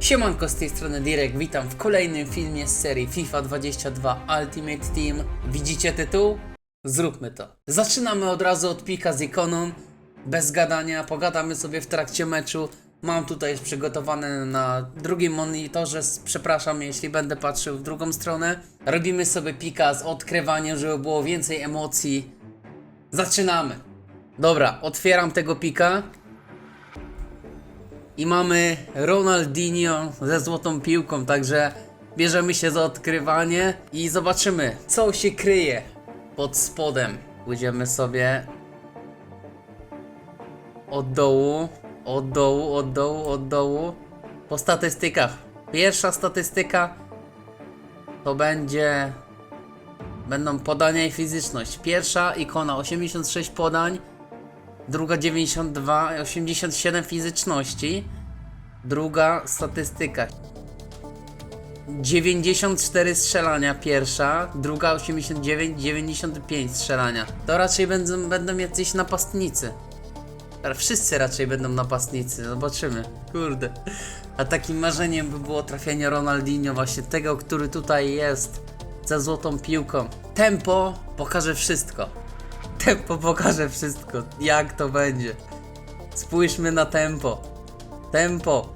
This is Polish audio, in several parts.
Siemanko, z tej strony Direk, witam w kolejnym filmie z serii FIFA 22 Ultimate Team. Widzicie tytuł? Zróbmy to. Zaczynamy od razu od pika z ikoną, bez gadania, pogadamy sobie w trakcie meczu. Mam tutaj już przygotowane na drugim monitorze, przepraszam jeśli będę patrzył w drugą stronę. Robimy sobie pika z odkrywaniem, żeby było więcej emocji. Zaczynamy. Dobra, otwieram tego pika. I mamy Ronaldinho ze złotą piłką, także bierzemy się za odkrywanie i zobaczymy, co się kryje pod spodem. Pójdziemy sobie od dołu, od dołu, od dołu, od dołu. Po statystykach. Pierwsza statystyka to będzie. Będą podania i fizyczność. Pierwsza ikona 86 podań, druga 92, 87 fizyczności, druga statystyka 94 strzelania pierwsza, druga 89, 95 strzelania. To raczej będą, będą jacyś napastnicy. Wszyscy raczej będą napastnicy, zobaczymy. Kurde. A takim marzeniem by było trafienie Ronaldinho, właśnie tego, który tutaj jest za złotą piłką. Tempo pokaże wszystko. Tempo pokaże wszystko, jak to będzie. Spójrzmy na tempo. Tempo.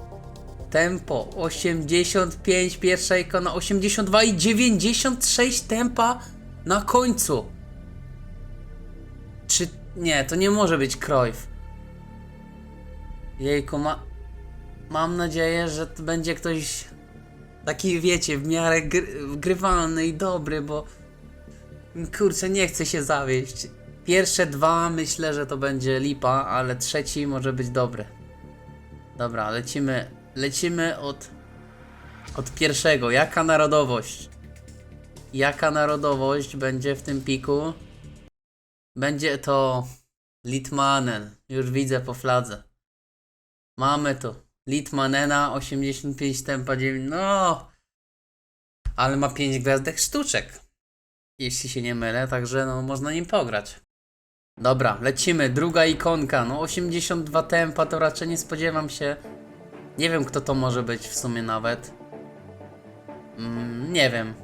Tempo. 85 pierwsza ikona, 82 i 96 tempa na końcu. Czy... Nie, to nie może być Cruyff. Jejku, ma... Mam nadzieję, że to będzie ktoś taki, wiecie, w miarę gry... grywalny i dobry, bo... Kurczę, nie chcę się zawieść. Pierwsze dwa myślę, że to będzie lipa, ale trzeci może być dobry. Dobra, lecimy. Lecimy od. Od pierwszego. Jaka narodowość? Jaka narodowość będzie w tym piku? Będzie to Litmanen. Już widzę po fladze. Mamy to. Litmanena 85 tempa 9. No. Ale ma 5 gwiazdek sztuczek jeśli się nie mylę, także no można nim pograć. Dobra, lecimy, druga ikonka, no 82 tempa to raczej nie spodziewam się. Nie wiem kto to może być w sumie nawet. Mm, nie wiem.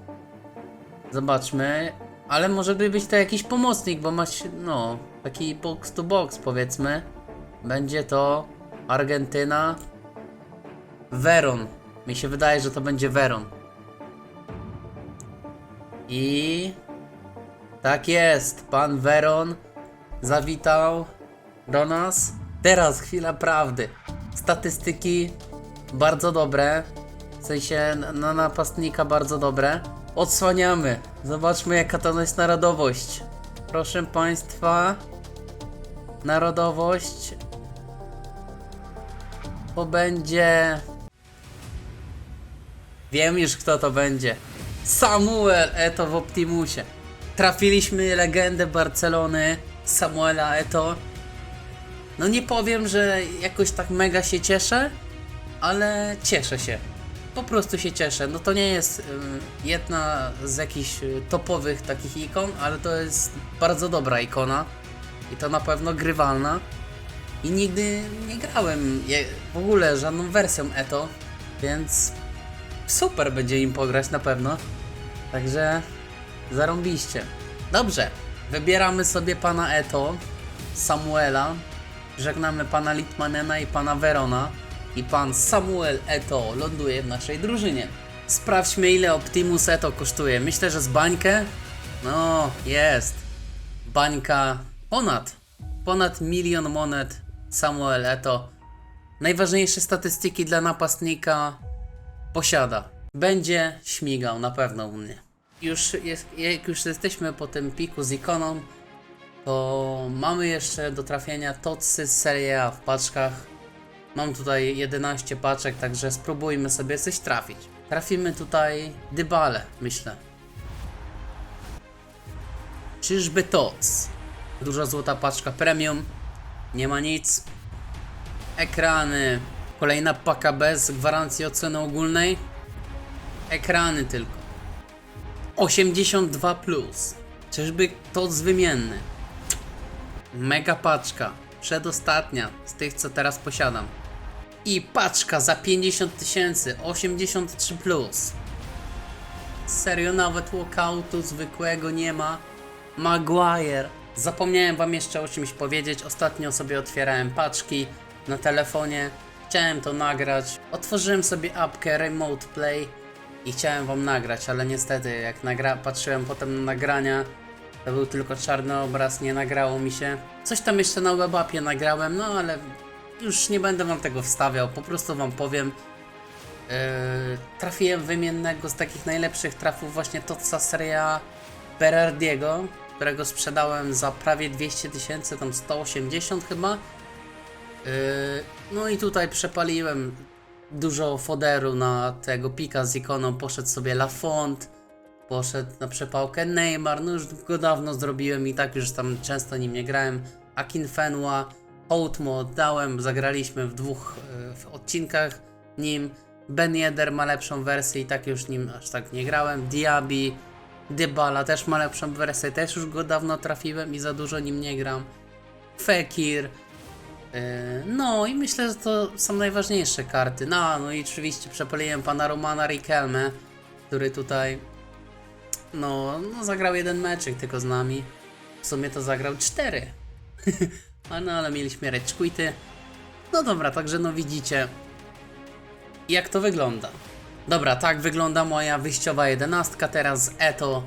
Zobaczmy, ale może by być to jakiś pomocnik, bo masz, no, taki box to box powiedzmy. Będzie to Argentyna. Veron. Mi się wydaje, że to będzie Veron. I tak jest, pan Veron zawitał do nas. Teraz chwila prawdy. Statystyki bardzo dobre. W sensie na- na napastnika bardzo dobre. Odsłaniamy. Zobaczmy jaka to jest narodowość. Proszę państwa. Narodowość. To będzie. Wiem już kto to będzie. Samuel Eto w Optimusie. Trafiliśmy legendę Barcelony, Samuela Eto. No nie powiem, że jakoś tak mega się cieszę, ale cieszę się. Po prostu się cieszę. No to nie jest ym, jedna z jakichś y, topowych takich ikon, ale to jest bardzo dobra ikona. I to na pewno grywalna. I nigdy nie grałem w ogóle żadną wersją Eto, więc super będzie im pograć na pewno. Także zarąbiście. Dobrze, wybieramy sobie pana Eto, Samuela, żegnamy pana Litmanena i pana Verona i pan Samuel Eto ląduje w naszej drużynie. Sprawdźmy ile Optimus Eto kosztuje. Myślę, że z bańkę? No, jest. Bańka ponad. Ponad milion monet Samuel Eto. Najważniejsze statystyki dla napastnika posiada. Będzie śmigał na pewno u mnie. Już jest, jak już jesteśmy po tym piku z ikoną, to mamy jeszcze do trafienia totsy z Serie A w paczkach. Mam tutaj 11 paczek, także spróbujmy sobie coś trafić. Trafimy tutaj Dybale, myślę. Czyżby tots? Duża złota paczka premium. Nie ma nic. Ekrany. Kolejna paka bez gwarancji oceny ogólnej. Ekrany tylko. 82 plus. Czyżby to wymienny? Mega paczka. Przedostatnia z tych co teraz posiadam. I paczka za 50 tysięcy, 83 plus. Serio, nawet walkoutu zwykłego nie ma. Maguire. Zapomniałem wam jeszcze o czymś powiedzieć. Ostatnio sobie otwierałem paczki na telefonie. Chciałem to nagrać. Otworzyłem sobie apkę Remote Play i chciałem wam nagrać, ale niestety jak nagra patrzyłem potem na nagrania, to był tylko czarny obraz, nie nagrało mi się. Coś tam jeszcze na webapie nagrałem, no ale już nie będę wam tego wstawiał, po prostu wam powiem. Yy, trafiłem wymiennego z takich najlepszych trafów właśnie Totsa Seria Berardiego, którego sprzedałem za prawie 200 tysięcy, tam 180 chyba. Yy, no i tutaj przepaliłem dużo foderu na tego pika z ikoną, poszedł sobie Lafont, poszedł na przepałkę Neymar, no już go dawno zrobiłem i tak już tam często nim nie grałem. Akin Fenwa, Outmo oddałem, zagraliśmy w dwóch e, w odcinkach nim. Ben Yedder ma lepszą wersję i tak już nim aż tak nie grałem. Diaby, Dybala też ma lepszą wersję, też już go dawno trafiłem i za dużo nim nie gram. Fekir, No i myślę, że to są najważniejsze karty. No, no i oczywiście przepaliłem pana Romana Riquelme, który tutaj no, no zagrał jeden meczyk tylko z nami. W sumie to zagrał cztery. A no ale mieliśmy reczquity. No dobra, także no widzicie jak to wygląda. Dobra, tak wygląda moja wyjściowa jedenastka. Teraz Eto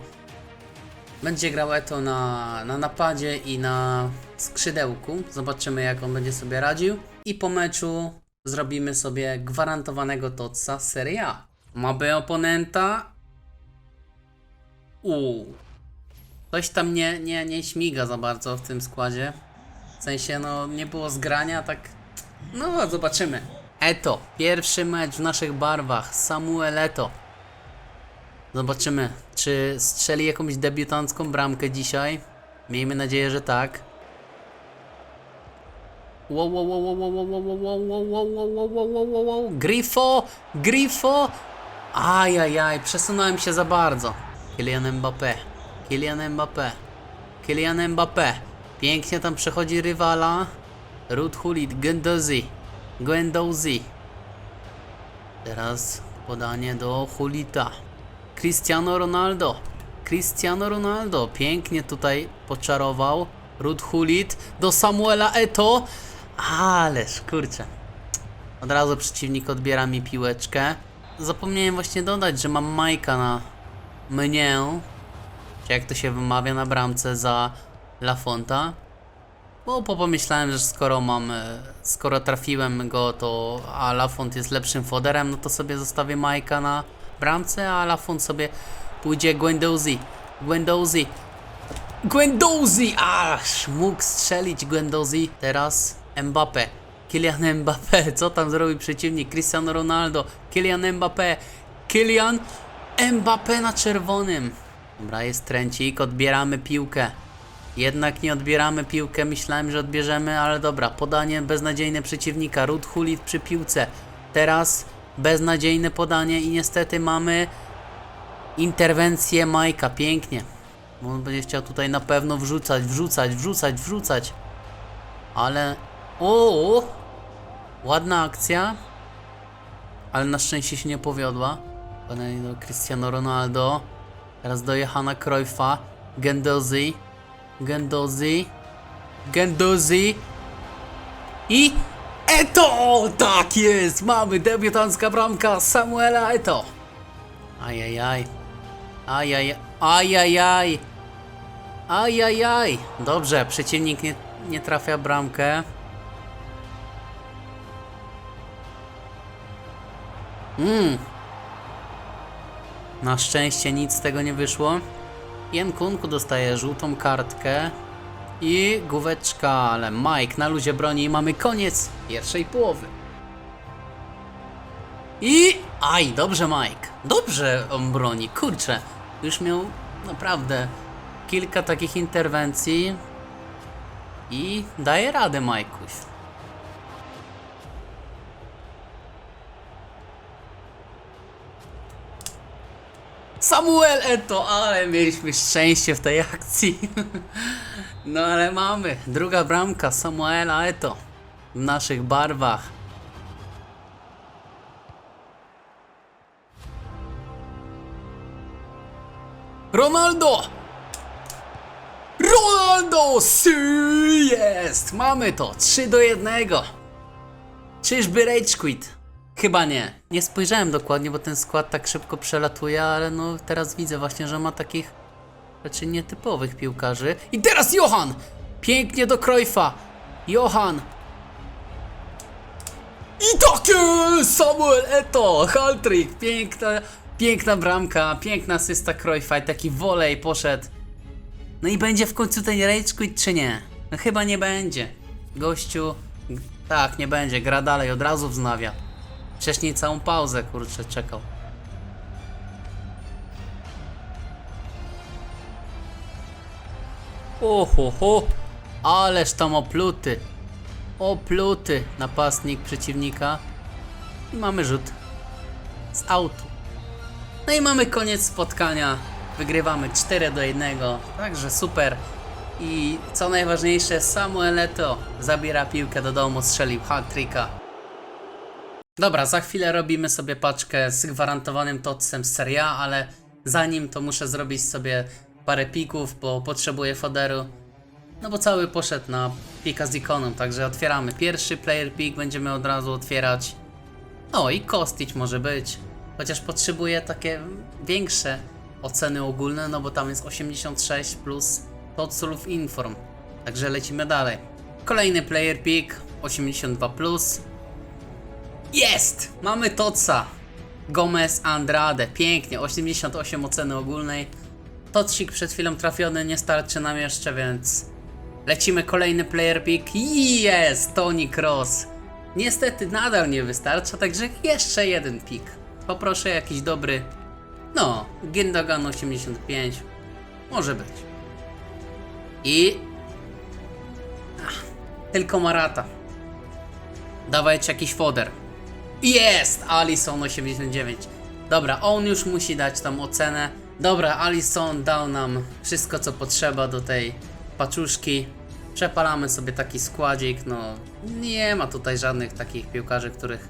będzie grał Eto na, na napadzie i na skrzydełku. Zobaczymy, jak on będzie sobie radził. I po meczu zrobimy sobie gwarantowanego Totsa Serie A. Mamy oponenta. Uuu. Coś tam nie, nie, nie śmiga za bardzo w tym składzie. W sensie, no, nie było zgrania, tak. No, zobaczymy. Eto, pierwszy mecz w naszych barwach. Samuel Eto. Zobaczymy, czy strzeli jakąś debiutancką bramkę dzisiaj. Miejmy nadzieję, że tak. Wow, wow, wow, wow, wow, wow, wow, wow, wow, wow, wow, wow, wow. Grifo! Grifo! Ajajaj, przesunąłem się za bardzo. Kylian Mbappé. Kylian Mbappé. Kylian Mbappé. Pięknie tam przechodzi rywala. Ruth Hulit, Gendozi. Guendouzi. Teraz podanie do Hulita. Cristiano Ronaldo. Cristiano Ronaldo pięknie tutaj poczarował. Ruth Hulit do Samuela Eto. Ależ kurczę. Od razu przeciwnik odbiera mi piłeczkę. Zapomniałem właśnie dodać, że mam Majka na mnie. Czy jak to się wymawia na bramce za Lafonta. Bo po pomyślałem, że skoro mam, e, skoro trafiłem go, to a Lafont jest lepszym foderem, no to sobie zostawię Majka na bramce, a Lafont sobie pójdzie Gwendouzi. Gwendouzi. Gwendouzi! Aż mógł strzelić Gwendouzi. Teraz Mbappé. Kylian Mbappé. Co tam zrobił przeciwnik? Cristiano Ronaldo. Kylian Mbappé. Kylian Mbappé na czerwonym. Dobra, jest tręcik. Odbieramy piłkę. Jednak nie odbieramy piłkę, myślałem, że odbierzemy, ale dobra, podanie beznadziejne przeciwnika, Ruth Hulit przy piłce. Teraz beznadziejne podanie i niestety mamy interwencję Majka, pięknie. On będzie chciał tutaj na pewno wrzucać, wrzucać, wrzucać, wrzucać. Ale... O! Ładna akcja. Ale na szczęście się nie powiodła. Podanie do Cristiano Ronaldo. Teraz do Johana Cruyffa. Gendozi. Gendozi. Gendozi. I Eto! Tak jest! Mamy debiutancka bramka Samuela Eto. Ajajaj. Ajaj. Ajajaj. Ajajaj. Dobrze, przeciwnik nie, nie trafia bramkę. Mm. Na szczęście nic z tego nie wyszło. Jen Kunku dostaje żółtą kartkę i główeczka, ale Mike na luzie broni i mamy koniec pierwszej połowy. I... Aj, dobrze Mike. Dobrze on broni, kurczę. Już miał naprawdę kilka takich interwencji i daje radę Majkuś. Samuel Eto, ale mieliśmy szczęście w tej akcji. No ale mamy. Druga bramka Samuela Eto w naszych barwach. Ronaldo! Ronaldo! Si jest! Mamy to! 3 do 1. Czyżby Rage Quit? Chyba nie. Nie spojrzałem dokładnie, bo ten skład tak szybko przelatuje, ale no teraz widzę właśnie, że ma takich raczej nietypowych piłkarzy. I teraz Johan! Pięknie do Krojfa! Johan! I takie! Samuel Eto! Haltrik! Piękna, piękna bramka, piękna asysta Krojfa i taki wolej poszedł. No i będzie w końcu ten Rage czy nie? No chyba nie będzie. Gościu... Tak, nie będzie. Gra dalej, od razu wznawia. Wcześniej całą pauzę, kurczę, czekał. Ho, ależ tam opluty. Opluty napastnik przeciwnika. I mamy rzut z autu. No i mamy koniec spotkania. Wygrywamy 4 do 1. Także super. I co najważniejsze, Samuel Eto'o zabiera piłkę do domu, strzelił hat-tricka. Dobra, za chwilę robimy sobie paczkę z gwarantowanym totsem z Serie A, ale zanim to muszę zrobić sobie parę pików, bo potrzebuję foderu. No bo cały poszedł na pika z ikoną, także otwieramy pierwszy player pick, będziemy od razu otwierać. No i Kostić może być. Chociaż potrzebuję takie większe oceny ogólne, no bo tam jest 86 plus Totsulów Inform. Także lecimy dalej. Kolejny player pick 82 plus. Jest! Mamy Totsa. Gomez Andrade. Pięknie, 88 oceny ogólnej. Totsik przed chwilą trafiony, nie starczy nam jeszcze, więc lecimy kolejny player pick. Jest! Tony Cross. Niestety nadal nie wystarcza, także jeszcze jeden pick. Poproszę jakiś dobry. No, Gindogan 85. Może być. I. Ach, tylko Marata. Dawajcie jakiś foder. Jest! Alison 89. Dobra, on już musi dać tam ocenę. Dobra, Alison dał nam wszystko co potrzeba do tej paczuszki. Przepalamy sobie taki składzik. No, nie ma tutaj żadnych takich piłkarzy, których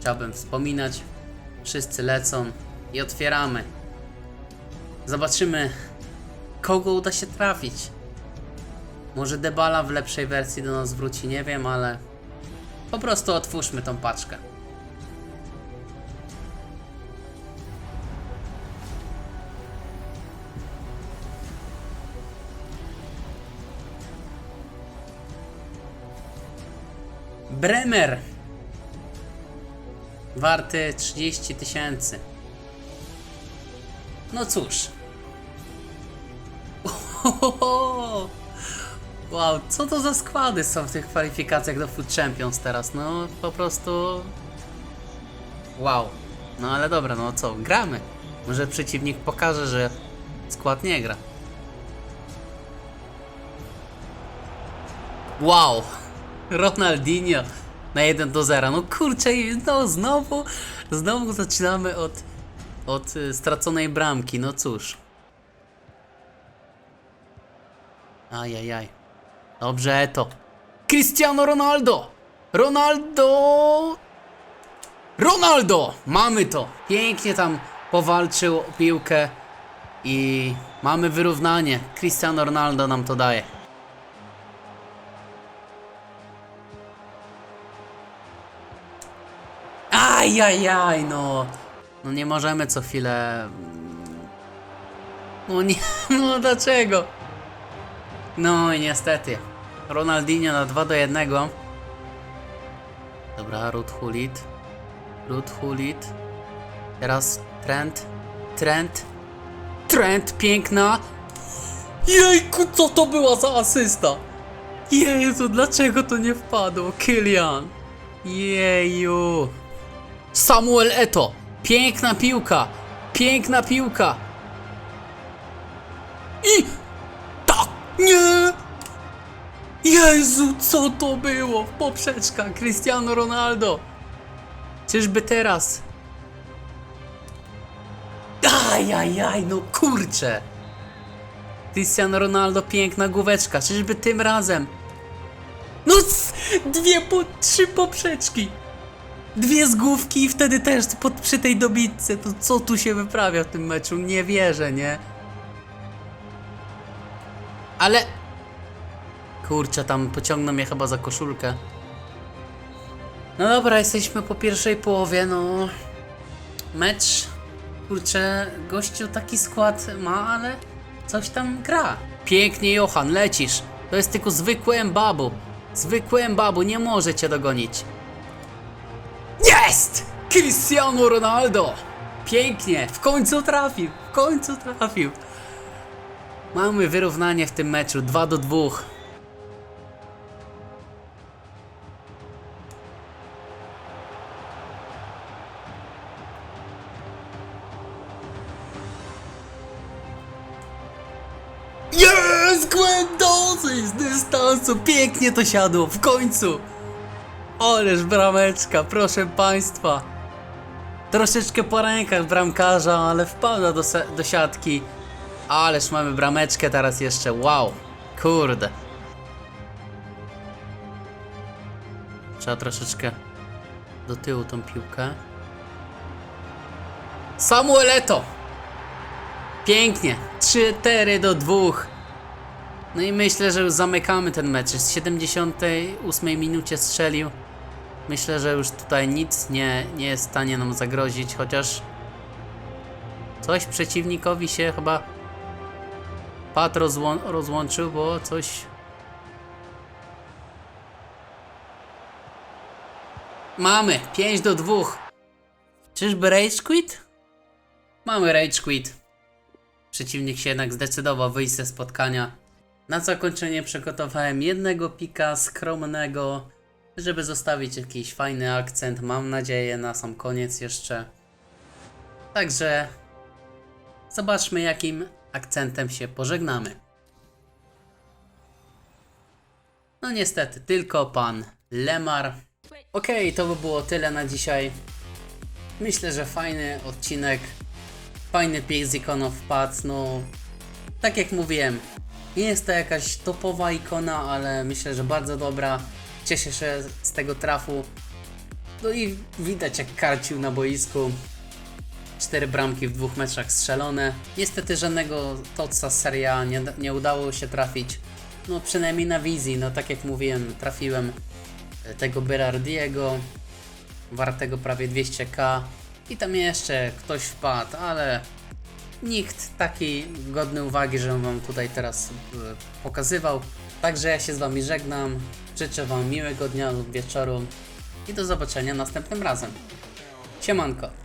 chciałbym wspominać. Wszyscy lecą i otwieramy. Zobaczymy, kogo uda się trafić. Może Debala w lepszej wersji do nas wróci, nie wiem, ale po prostu otwórzmy tą paczkę. Bremer. Warty 30 tysięcy. No cóż. Wow, co to za składy są w tych kwalifikacjach do Food Champions teraz? No po prostu. Wow. No ale dobra, no co, gramy. Może przeciwnik pokaże, że skład nie gra. Wow. Ronaldinho na 1 do 0. No kurczę, no znowu, znowu zaczynamy od, od y, straconej bramki. No cóż. Ajajaj. Dobrze, to. Cristiano Ronaldo! Ronaldo! Ronaldo! Mamy to! Pięknie tam powalczył piłkę i mamy wyrównanie. Cristiano Ronaldo nam to daje. Ajajaj, no. No nie możemy co chwilę. No nie, no dlaczego? No i niestety. Ronaldinho na 2 do 1. Dobra, Ruth Hulit. Hulit. Teraz Trent. Trent. Trent, piękna. Jejku, co to była za asysta? Jezu, dlaczego to nie wpadło? Kylian. Jeju. Samuel Eto. Piękna piłka. Piękna piłka. I... Tak! Nie! Jezu, co to było? Poprzeczka Cristiano Ronaldo. Czyżby teraz? Ajajaj, no kurczę. Cristiano Ronaldo, piękna główeczka. Czyżby tym razem? No, dwie, po, trzy poprzeczki. Dwie zgłówki i wtedy też pod, przy tej dobitce. To co tu się wyprawia w tym meczu? Nie wierzę, nie? Ale... Kurczę, tam pociągną mnie chyba za koszulkę. No dobra, jesteśmy po pierwszej połowie, no... Mecz... Kurczę, gościu taki skład ma, ale coś tam gra. Pięknie, Johan, lecisz. To jest tylko zwykły Mbabu. Zwykły Mbabu, nie może cię dogonić. Jest! Cristiano Ronaldo! Pięknie, w końcu trafił, w końcu trafił. Mamy wyrównanie w tym meczu 2 do 2. Jest! Gwendolcy z dystansu! Pięknie to siadło, w końcu! Oleż brameczka, proszę państwa. Troszeczkę po rękach bramkarza, ale wpada do, do siatki. Ależ mamy brameczkę teraz jeszcze, wow. Kurde. Trzeba troszeczkę do tyłu tą piłkę. Samuel Eto! Pięknie. 3-4 do 2. No i myślę, że już zamykamy ten mecz. Z 78 minucie strzelił. Myślę, że już tutaj nic nie, nie jest w stanie nam zagrozić, chociaż coś przeciwnikowi się chyba Pat rozłą rozłączył, bo coś Mamy 5 do 2. Czyżby rage quit? Mamy rage quit. Przeciwnik się jednak zdecydował wyjść ze spotkania. Na zakończenie przygotowałem jednego pika skromnego, żeby zostawić jakiś fajny akcent. Mam nadzieję na sam koniec jeszcze. Także zobaczmy, jakim akcentem się pożegnamy. No niestety, tylko pan Lemar. Okej, to by było tyle na dzisiaj. Myślę, że fajny odcinek. Fajny pik z ikoną wpadł. No, tak jak mówiłem, nie jest to jakaś topowa ikona, ale myślę, że bardzo dobra. Cieszę się z tego trafu. No i widać jak karcił na boisku. Cztery bramki w dwóch meczach strzelone. Niestety żadnego Totsa z Serie A nie, nie udało się trafić. No przynajmniej na wizji, no tak jak mówiłem, trafiłem e, tego Berardiego, wartego prawie 200k i tam jeszcze ktoś wpadł, ale nikt taki godny uwagi, żebym wam tutaj teraz e, pokazywał. Także ja się z wami żegnam, życzę wam miłego dnia lub wieczoru i do zobaczenia następnym razem. Siemanko.